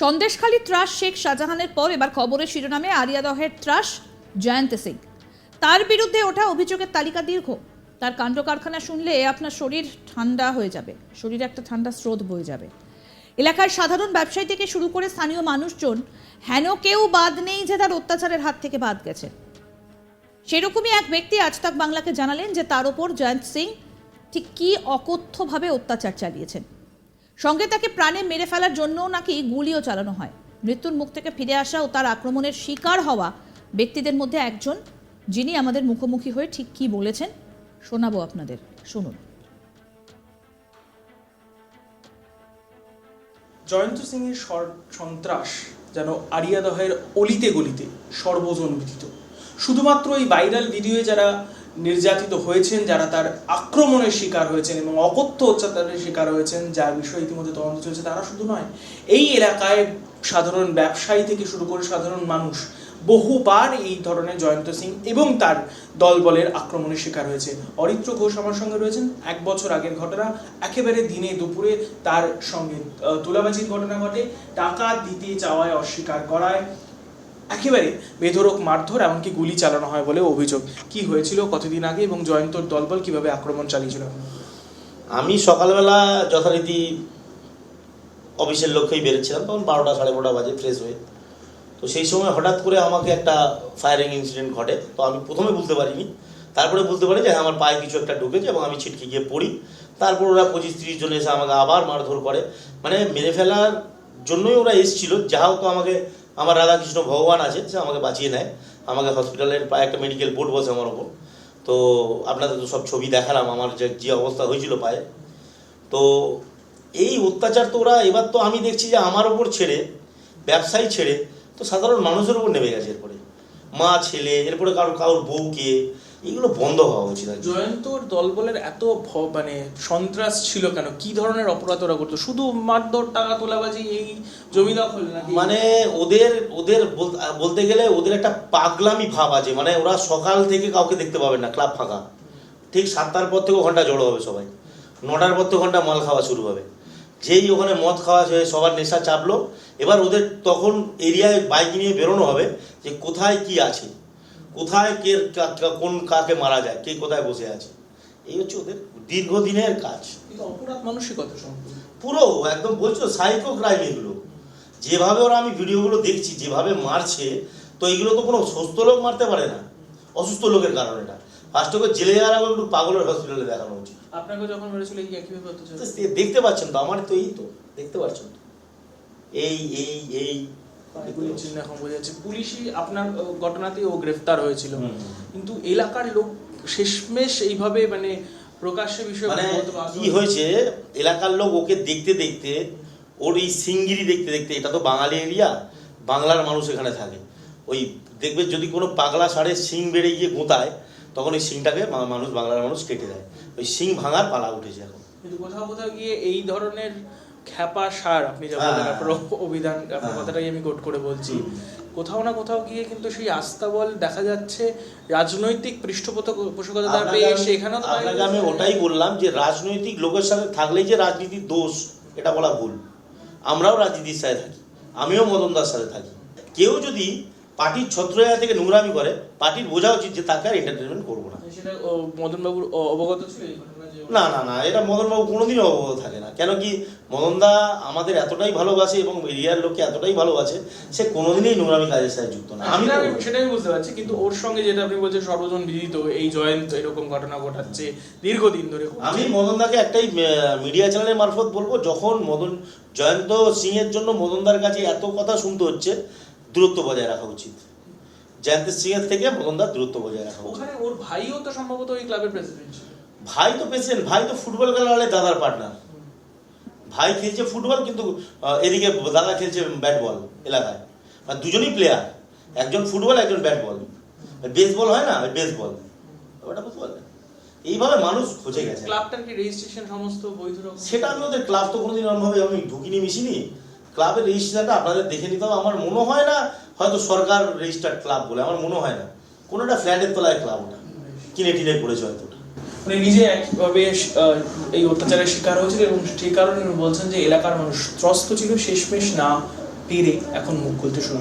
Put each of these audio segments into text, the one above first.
সন্দেশখালী ত্রাস শেখ শাহজাহানের পর এবার খবরের শিরোনামে আরিয়াদহের ত্রাস, জয়ন্ত সিং। তার বিরুদ্ধে ওঠা অভিযোগের তালিকা দীর্ঘ। তার কাণ্ড কারখানা শুনলে আপনার শরীর ঠান্ডা হয়ে যাবে। শরীরে একটা ঠান্ডা স্রোত বয়ে যাবে। এলাকার সাধারণ ব্যবসায়ী থেকে শুরু করে স্থানীয় মানুষজন, হেন কেউ বাদ নেই যে তার অত্যাচারের হাত থেকে বাদ গেছে। সেরকমই এক ব্যক্তি আজ তাক বাংলাকে জানালেন যে তার ওপর জয়ন্ত সিং ঠিক কী অকথ্যভাবে অত্যাচার চালিয়েছেন। সঙ্গে তাকে প্রাণে মেরে ফেলার জন্যও নাকি গুলিও চালানো হয়। মৃত্যুর মুখ থেকে ফিরে আসা ও তার আক্রমণের শিকার হওয়া ব্যক্তিদের মধ্যে একজন, যিনি আমাদের মুখোমুখি হয়ে ঠিক কী বলেছেন, শোনাবো আপনাদের। শুনুন। জয়ন্ত সিংয়ের সর- সন্ত্রাস যেন আরিয়াদহের অলিতে গলিতে সর্বজন বিদিত শুধুমাত্র এই ভাইরাল ভিডিওয়ে যারা নির্যাতিত হয়েছেন, যারা তার আক্রমণের শিকার হয়েছেন এবং অকথ্য অত্যাচারের শিকার হয়েছেন, যার বিষয়ে ইতিমধ্যে তদন্ত চলছে, তারা শুধু নয়, এই এলাকায় সাধারণ ব্যবসায়ী থেকে শুরু করে সাধারণ মানুষ বহুবার এই ধরনের জয়ন্ত সিং এবং তার দলবলের আক্রমণের শিকার হয়েছে। অরিত্র ঘোষ আমার সঙ্গে রয়েছেন। এক বছর আগের ঘটনা, একেবারে দিনে দুপুরে তার সঙ্গে তোলাবাজির ঘটনা ঘটে। টাকা দিতে চাওয়ায় অস্বীকার করায়। একেবারে বেধরক মারধর এমনকি গুলি চালানো হয় বলে অভিযোগ। কি হয়েছিল কতদিন আগে এবং জয়ন্তর দলবল কীভাবে আক্রমণ চালিয়েছিল? আমি সকালবেলা যথারীতি অফিসের লক্ষ্যেই বেরোচ্ছিলাম তখন বারোটা সাড়ে বারোটা বাজে ফ্রেশ হয়ে। তো সেই সময় হঠাৎ করে আমাকে একটা ফায়ারিং ইনসিডেন্ট ঘটে তো আমি প্রথমে বুঝতে পারিনি। তারপরে বলতে পারি যে হ্যাঁ, আমার পায়ে কিছু একটা ঢুকেছে এবং আমি ছিটকে গিয়ে পড়ি। তারপর ওরা পঁচিশ তিরিশ জন এসে আমাকে আবার মারধর করে। মানে মেরে ফেলার জন্যই ওরা এসেছিল যা হোক আমাকে আমার রাধাকৃষ্ণ ভগবান আছে সে আমাকে বাঁচিয়ে নেয়। আমাকে হসপিটালের পায়ে একটা মেডিকেল বোর্ড বসে আমার ওপর তো আপনাদের তো সব ছবি দেখালাম, আমার যে যে অবস্থা হয়েছিল পায়ে। তো এই অত্যাচার তো ওরা, এবার তো আমি দেখছি যে আমার ওপর ছেড়ে, ব্যবসায়ী ছেড়ে, তো সাধারণ মানুষের উপর নেমে গেছে এরপরে। মা, ছেলে, এরপরে কারোর কারোর বউকে এগুলো বন্ধ হওয়া উচিত জয়ন্তর দলবলের এত ভ- মানে সন্ত্রাস ছিল কেন? কি ধরনের অপরাধ ওরা করতো? শুধু মারধর টাকা তোলাবাজি এই জমি দখল মানে ওদের ওদের বলতে গেলে ওদের একটা পাগলামি ভাব আছে। মানে ওরা সকাল থেকে কাউকে দেখতে পাবেন না ক্লাব ফাঁকা। ঠিক সাতটার পর থেকে ঘণ্টা জড়ো হবে সবাই। নটার পর থেকে ঘণ্টা মাল খাওয়া শুরু হবে। যেই ওখানে মদ খাওয়া হয়ে সবার নেশা চাপলো এবার ওদের তখন এরিয়ায় বাইক নিয়ে বেরোনো হবে যে কোথায় কি আছে। কোথায় কে কোন কাকে মারা যায় কে কোথায় বসে আছে? এই হচ্ছে ওদের দীর্ঘদিনের কাজ। অপরাধ মানসিকতা পুরো একদম বলছো সাইকো ক্রাইম এগুলো। যেভাবে ওরা আমি ভিডিওগুলো দেখছি যেভাবে মারছে তো এগুলো তো কোনো সুস্থ লোক মারতে পারে না। অসুস্থ লোকের কারণে এটা। ফার্স্ট ওকে জেলে যাওয়ার আগে একটু পাগলের হসপিটালে দেখানো উচিত। আপনাকে যখন মেরেছিল এই একইভাবে অত্যাচার দেখতে পাচ্ছেন তো আমার তো এই তো দেখতে পাচ্ছেন তো। এই এই এই এগুলো চিহ্ন এখন বোঝা যাচ্ছে। পুলিশই আপনার ঘটনাতেই ও গ্রেফতার হয়েছিল। কিন্তু এলাকার লোক শেষমেশ এইভাবে মানে প্রকাশ্যে বিষয় মানে কি হয়েছে। এলাকার লোক ওকে দেখতে দেখতে ওর এই সিঙ্গিরি দেখতে দেখতে এটা তো বাঙালি এরিয়া বাংলার মানুষ এখানে থাকে। ওই দেখবে যদি কোনো পাগলা সারে শিং বেড়ে গিয়ে গোঁতায় তখন ওই শিংটাকে মা- মানুষ বাংলার মানুষ কেটে দেয়। ওই শিং ভাঙার পালা উঠেছে এখন। কিন্তু কোথাও কোথাও গিয়ে এই ধরনের খ্যাপা সার আপনি যা হ্যাঁ। বললেন আপনার অভিধান আপনার। কথাটাই আমি কোট করে বলছি কোথাও না কোথাও গিয়ে কিন্তু সেই আস্তাবল দেখা যাচ্ছে রাজনৈতিক পৃষ্ঠপোষকতা পেয়ে আপনাকে আমি ওটাই বললাম যে রাজনৈতিক লোকের সাথে থাকলেই যে রাজনীতির দোষ এটা বলা ভুল। আমরাও রাজনীতির সাথে থাকি আমিও মদন দার সাথে থাকি। কেউ যদি পার্টির ছত্রয়া থেকে নোংরামি করে পার্টির বোঝা উচিত যে তাকে আর এন্টারটেনমেন্ট করব না। সেটা মদনবাবুর অবগত ছিল না না না এটা মদনবাবু কোনোদিনও অবগত থাকে না। কেন কি মদনদা আমাদের এতটাই ভালোবাসে এবং এরিয়ার লোককে এতটাই ভালোবাসে সে কোনোদিনই নোংরামি কাজের সাথে যুক্ত না। আমি সেটা আমি- করব না। সেটা আমি বুঝতে পারছি কিন্তু ওর সঙ্গে যেটা আপনি বলছেন সর্বজন বিদিত এই জয়ন্ত এরকম ঘটনা ঘটাচ্ছে দীর্ঘদিন ধরে আমি মদনদাকে একটাই মিডিয়া চ্যানেলের মারফত বলব যখন মদন জয়ন্ত সিং এর জন্য মদনদার কাছে এত কথা শুনতে হচ্ছে দূরত্ব বজায় রাখা উচিত। জয়ন্ত সিং এর থেকে মদনদার দূরত্ব বজায় রাখা ওখানে ওর ভাইও তো সম্ভবত ওই ক্লাবের প্রেসিডেন্ট ছিল। ভাই তো প্রেসিডেন্ট ভাই তো ফুটবল খেলা হলে দাদার পার্টনার ভাই খেলছে ফুটবল কিন্তু এদিকে দাদা খেলছে ব্যাট বল এলাকায়। আর দুজনই প্লেয়ার একজন ফুটবল একজন ব্যাট বল বেসবল হয় না বেসবল ওটা বুঝতে পারলেন? এইভাবে মানুষ খুঁজে গেছে। ক্লাবটার কি রেজিস্ট্রেশন সমস্ত বৈধ সেটা আমি ওদের ক্লাব তো কোনোদিন এরকমভাবে আমি ঢুকিনি মিশিনি। ক্লাবের রেজিস্ট্রেশনটা আপনাদের দেখে নিতে হবে। আমার মনে হয় না হয়তো সরকার রেজিস্টার্ড ক্লাব বলে আমার মনে হয় না। কোনো একটা ফ্ল্যাটের তলায় ক্লাব ওটা। কিনে টিনে করেছে হয়তো ওটা। উনি নিজে একভাবে এই অত্যাচারের শিকার হয়েছিল এবং কারণে উনি বলছেন যে এলাকার মানুষ ত্রস্ত ছিল, শেষমেশ না পেরে এখন মুখ খুলতে শুরু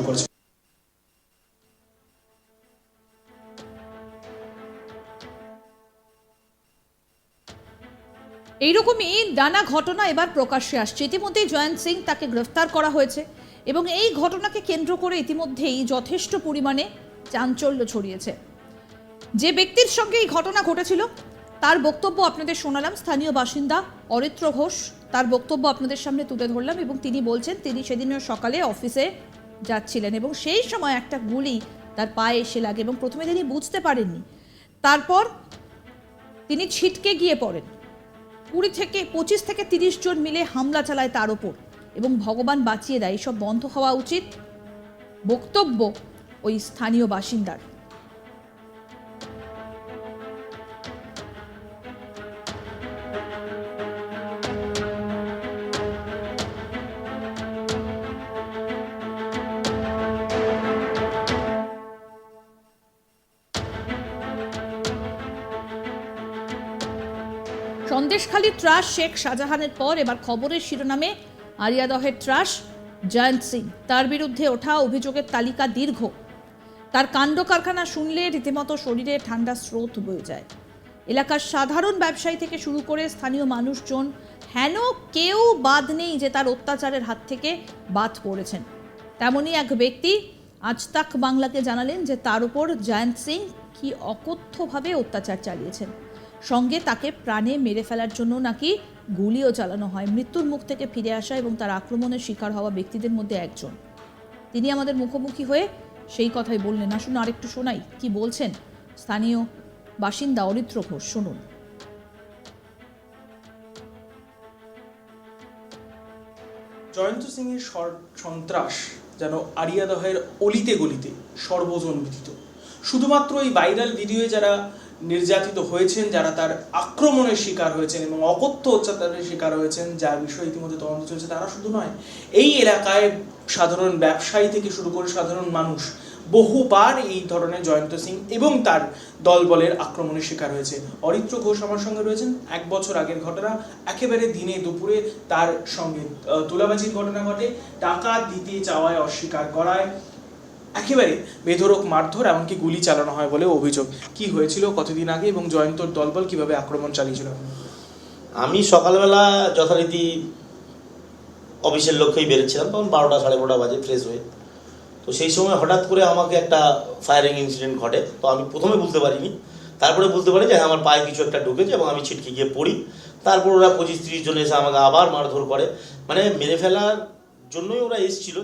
এইরকমই নানা ঘটনা এবার প্রকাশ্যে আসছে। ইতিমধ্যেই জয়ন্ত সিং তাকে গ্রেফতার করা হয়েছে এবং এই ঘটনাকে কেন্দ্র করে ইতিমধ্যেই যথেষ্ট পরিমাণে চাঞ্চল্য ছড়িয়েছে। যে ব্যক্তির সঙ্গে এই ঘটনা ঘটেছিল তার বক্তব্য আপনাদের শোনালাম। স্থানীয় বাসিন্দা অরিত্র ঘোষ তার বক্তব্য আপনাদের সামনে তুলে ধরলাম এবং তিনি বলছেন, তিনি সেদিনের সকালে অফিসে যাচ্ছিলেন এবং সেই সময় একটা গুলি তার পায়ে এসে লাগে এবং প্রথমে তিনি বুঝতে পারেননি। তারপর তিনি ছিটকে গিয়ে পড়েন। কুড়ি থেকে পঁচিশ থেকে তিরিশ জন মিলে হামলা চালায় তার ওপর এবং ভগবান বাঁচিয়ে দেয়। এসব বন্ধ হওয়া উচিত। বক্তব্য ওই স্থানীয় বাসিন্দার। সন্দেশখালী ত্রাস শেখ শাহজাহানের পর এবার খবরের শিরোনামে আরিয়াদহের ত্রাস জয়ন্ত সিং। তার বিরুদ্ধে ওঠা অভিযোগের তালিকা দীর্ঘ। তার কাণ্ড কারখানা শুনলে রীতিমতো শরীরে ঠান্ডা স্রোত বয়ে যায়। এলাকার সাধারণ ব্যবসায়ী থেকে শুরু করে স্থানীয় মানুষজন হেন কেউ বাদ নেই যে তার অত্যাচারের হাত থেকে বাদ পড়েছেন। তেমনই এক ব্যক্তি আজ তাক বাংলাকে জানালেন যে তার উপর জয়ন্ত সিং কি অকথ্যভাবে অত্যাচার চালিয়েছেন। সঙ্গে তাকে প্রাণে মেরে ফেলার জন্য নাকি গুলিও চালানো হয়। মৃত্যুর মুখ থেকে ফিরে আসা এবং তার আক্রমণের শিকার হওয়া ব্যক্তিদের মধ্যে একজন। তিনি আমাদের মুখোমুখি হয়ে সেই কথাই বললেন। আসুন আরেকটু শোনাই। কি বলছেন? স্থানীয় বাসিন্দা অরিত্র ঘোষ, শুনুন। জয়ন্ত সিং এর সন্ত্রাস যেন আরিয়াদহের অলিতে গলিতে সর্বজন বিদিত শুধুমাত্র এই ভাইরাল ভিডিওয়ে যারা নির্যাতিত হয়েছেন, যারা তার আক্রমণের শিকার হয়েছেন এবং অকথ্য অত্যাচারের শিকার হয়েছেন, যার বিষয়ে ইতিমধ্যে তদন্ত চলছে, তারা শুধু নয়, এই এলাকায় সাধারণ ব্যবসায়ী থেকে শুরু করে সাধারণ মানুষ বহুবার এই ধরনের জয়ন্ত সিং এবং তার দলবলের আক্রমণের শিকার হয়েছে। অরিত্র ঘোষ আমার সঙ্গে রয়েছেন। এক বছর আগের ঘটনা, একেবারে দিনে দুপুরে তার সঙ্গে তুলাবাজির ঘটনা ঘটে। টাকা দিতে চাওয়ায় অস্বীকার করায়। একেবারে বেধরক মারধর এমনকি গুলি চালানো হয় বলে অভিযোগ। কি হয়েছিল কতদিন আগে এবং জয়ন্তর দলবল কীভাবে আক্রমণ চালিয়েছিল? আমি সকালবেলা যথারীতি অফিসের লক্ষ্যেই বেরোচ্ছিলাম তখন বারোটা সাড়ে বারোটা বাজে ফ্রেশ হয়ে। তো সেই সময় হঠাৎ করে আমাকে একটা ফায়ারিং ইনসিডেন্ট ঘটে তো আমি প্রথমে বুঝতে পারিনি। তারপরে বুঝতে পারি যে হ্যাঁ, আমার পায়ে কিছু একটা ঢুকেছে এবং আমি ছিটকে গিয়ে পড়ি। তারপর ওরা পঁচিশ তিরিশ জন এসে আমাকে আবার মারধর করে। মানে মেরে ফেলার জন্যই ওরা এসেছিল।